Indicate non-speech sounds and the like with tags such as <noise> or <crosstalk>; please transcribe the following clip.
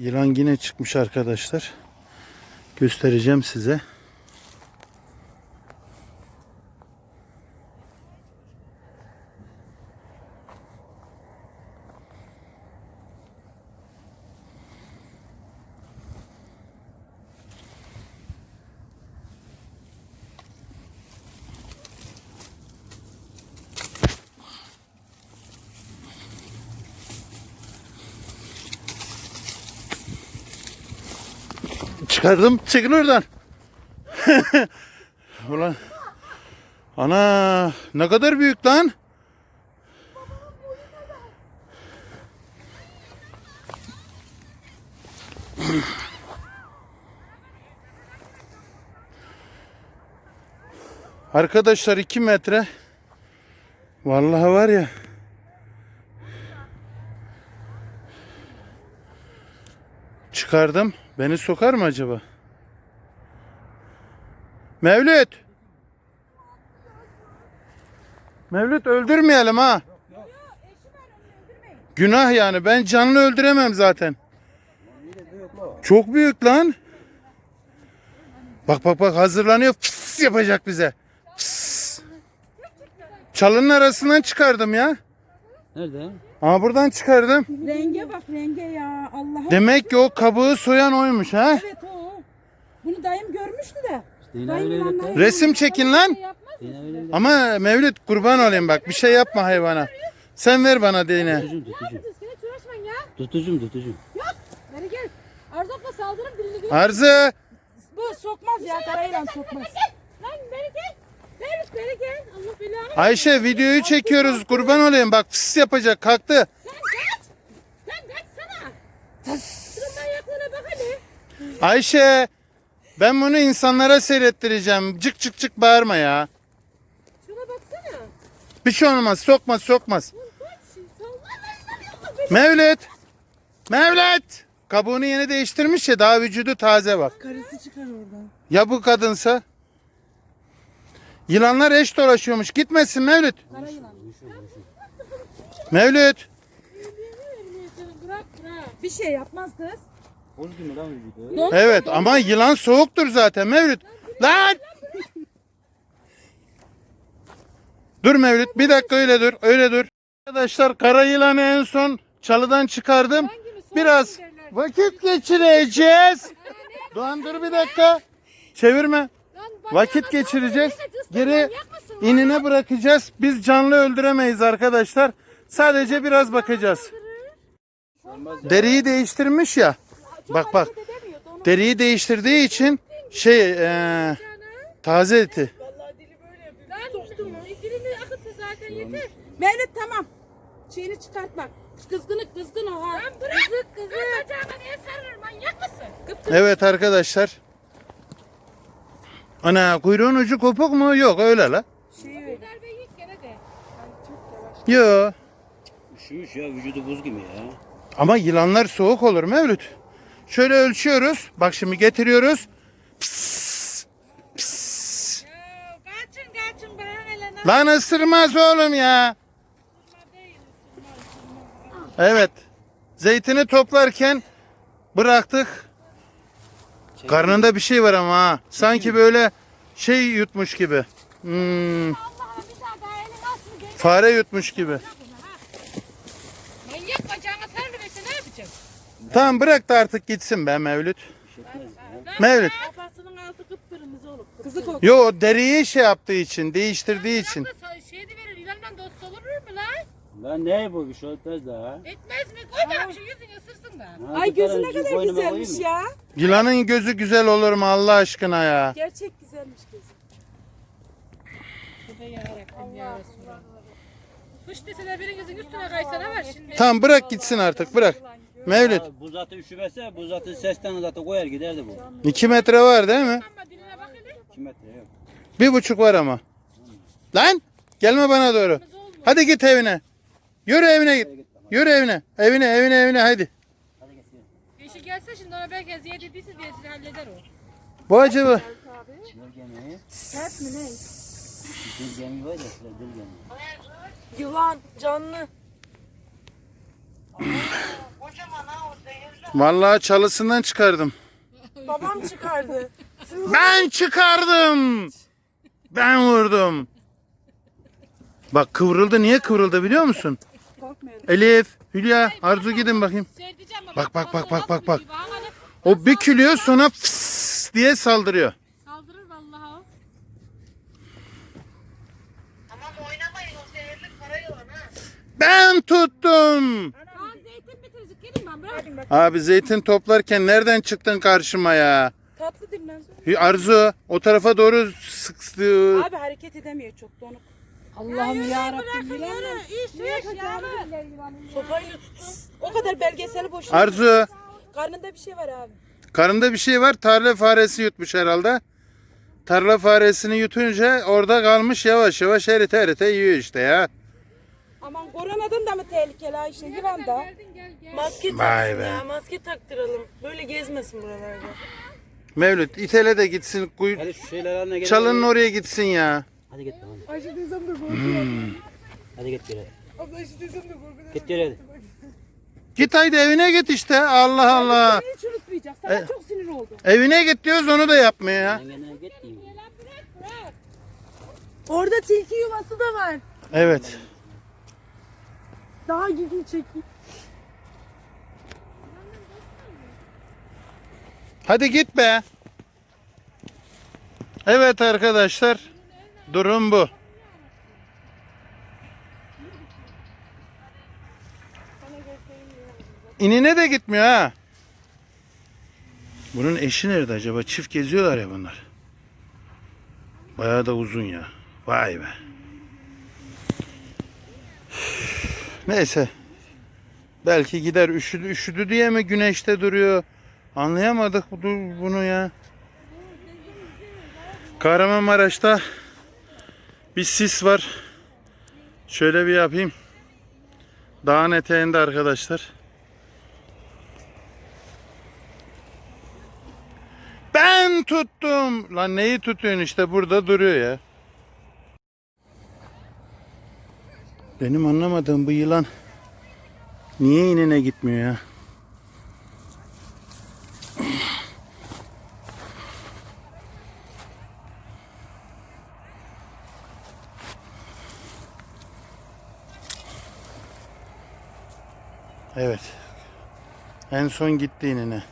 Yılan yine çıkmış arkadaşlar. Göstereceğim size. Çıkardım. Çekil oradan. <laughs> Ulan. Ana ne kadar büyük lan. <clears throat> Arkadaşlar 2 metre. Vallahi var ya. Çıkardım. Beni sokar mı acaba? Mevlüt. Mevlüt öldürmeyelim ha. Günah yani. Ben canlı öldüremem zaten. Çok büyük lan. Bak bak bak hazırlanıyor. Fıs yapacak bize. Fıs. Çalının arasından çıkardım ya. Nerede? Ama buradan çıkardım. Renge bak renge ya Allah'ım. Demek ki o kabuğu soyan oymuş ha. Evet o. Bunu dayım görmüştü de. Dayım inanmayı- Resim çekin lan. Öyle Ama Mevlüt kurban olayım bak bir şey yapma hayvana. Sen ver bana değneği. Tutucum tutucum. Uğraşmayın ya. Tutucum tutucum. Beri gel. Arzu abla saldırın dilini gör. Arzu. Bu sokmaz ya karayılan sokmaz. Lan beri gel. Beri, beri gel. Allah belanı. Ayşe videoyu çekiyoruz kurban olayım bak fıs yapacak kalktı. Sen kaç. Sen kaçsana. Şunun manyaklarına bak hele. Ayşe ben bunu insanlara seyrettireceğim. Cık cık cık bağırma ya. Şuna baksana. Bir şey olmaz sokmaz sokmaz. Kaç. Lan. Allah belanı. Mevlüt. Mevlüt. Kabuğunu yeni değiştirmiş ya daha vücudu taze bak. Karısı çıkar oradan. Ya bu kadınsa? Yılanlar eş dolaşıyormuş. Gitmesin Mevlüt. Karayılan. Mevlüt. Bırak bırak. Bir şey yapmaz kız. Evet ama yılan soğuktur zaten Mevlüt. Lan! Dur Mevlüt bir dakika öyle dur öyle dur. Arkadaşlar kara yılanı en son çalıdan çıkardım. Biraz vakit geçireceğiz. Doğan dur bir dakika. Çevirme. Vakit geçireceğiz. Geri inine bırakacağız. Biz canlı öldüremeyiz arkadaşlar. Sadece biraz bakacağız. Deriyi değiştirmiş ya. Bak bak. Deriyi değiştirdiği için şey eee, taze eti. Lan dilini akıtsa zaten yeter. Mevlüt tamam. Şeyini çıkart bak. Kızgınık kızgın o ha. Lan bırak. Kızık kızık. Bacağıma niye sarılır manyak mısın? Kıpkırmızı. Evet arkadaşlar. Ana kuyruğun ucu kopuk mu? Yok öyle la. Şeyi Bir darbe yiyip gene de. Yok. Üşümüş ya vücudu buz gibi ya. Ama yılanlar soğuk olur Mevlüt. Şöyle ölçüyoruz. Bak şimdi getiriyoruz. Pıs, pıs. Ya kaçın kaçın bana hele lan. Lan ısırmaz oğlum ya. Evet. Zeytini toplarken bıraktık. Karnında bir şey var ama ha. Sanki böyle şey yutmuş gibi. Hmm, Allah'ım bir daha daha elin aslı gel. fare yutmuş gibi. Manyak bacağına sarılırsa ne yapacağım? Tamam bırak da artık gitsin be Mevlüt. Mevlüt. Kafasının altı kıpkırmızı olur. Kızık o. Yo o deriyi şey yaptığı için, değiştirdiği için. Şey de verir ilandan dost olur mu lan? Lan ne bu bir şey etmez daha. Etmez mi? Koy bak şu yüzünü ısırsın da. Ha, Ay gözü ne kadar güzelmiş ya. Yılanın gözü güzel olur mu Allah aşkına ya? Gerçek güzelmiş gözü. Tövbe yarabbim ya Resulallah. Fış deseler birinizin üstüne kaysana var şimdi. Tamam bırak gitsin artık bırak. Mevlüt Ya Bu zaten üşümese bu zaten sesten zaten koyar giderdi bu. 2 metre var değil mi? Ama diline bak hele. 2 metre yok. Bir buçuk var ama. Lan gelme bana doğru. Hadi git evine. Yürü evine git. Yürü evine. Evine evine evine hadi. Yeşil gelse şimdi ona belki eziyet ediyse diye sizi halleder o. Bu acaba. Sert mi ne? Dılgeni var ya şöyle dılgeni. Yılan canlı. Kocaman ha o zehirli Vallahi çalısından çıkardım. Babam çıkardı. Ben çıkardım. Ben vurdum. Bak kıvrıldı. Niye kıvrıldı biliyor musun? Elif, Hülya, Arzu gidin bakayım. Seyredeceğim bak. Bak, bak, bak, bak, bak, O bükülüyor sonra fıs diye saldırıyor. Saldırır vallahi o. Ben tuttum. Kaan zeytin bitirecek. Gelin ben bırak. Abi zeytin toplarken nereden çıktın karşıma ya? Tatlı dinlen. Arzu o tarafa doğru sıktı. Abi hareket edemiyor çok donuk. Allah'ım ya Rabbim. İş iş yağmur. Sopayla tut. O kadar belgeseli boş. Arzu Karnında bir şey var abi. karında bir şey var. Tarla faresi yutmuş herhalde. Tarla faresini yutunca orada kalmış yavaş yavaş erite erite yiyor işte ya. Aman koronadan da mı tehlikeli ha işte yılan da. Maske Vay taksın be. ya. Maske taktıralım. Böyle gezmesin buralarda. Mevlüt itele de gitsin. Kuy... Hadi şu şeyler haline gel. Çalının oraya gitsin ya. Hadi git tamam. Ayşe teyzem de korkuyor. Hadi git geri. Abla Ayşe teyzem de korkuyor. Git geri hadi. Git haydi evine git işte. Allah Allah. Hiç unutmayacak. Sana çok sinir oldum. Evine git diyoruz onu da yapmıyor ya. Ben gene git diyeyim. Orada tilki yuvası da var. Evet. Daha gidin çekin. Hadi git be. Evet arkadaşlar. Durum bu. İnine de gitmiyor ha. Bunun eşi nerede acaba? Çift geziyorlar ya bunlar. Bayağı da uzun ya. Vay be. Neyse. Belki gider üşüdü, üşüdü diye mi güneşte duruyor? Anlayamadık bu- bunu ya. Kahramanmaraş'ta bir sis var. Şöyle bir yapayım. Dağın eteğinde arkadaşlar. Ben tuttum. Lan neyi tutuyorsun işte burada duruyor ya. Benim anlamadığım bu yılan niye inine gitmiyor ya? Evet. En son gitti inine.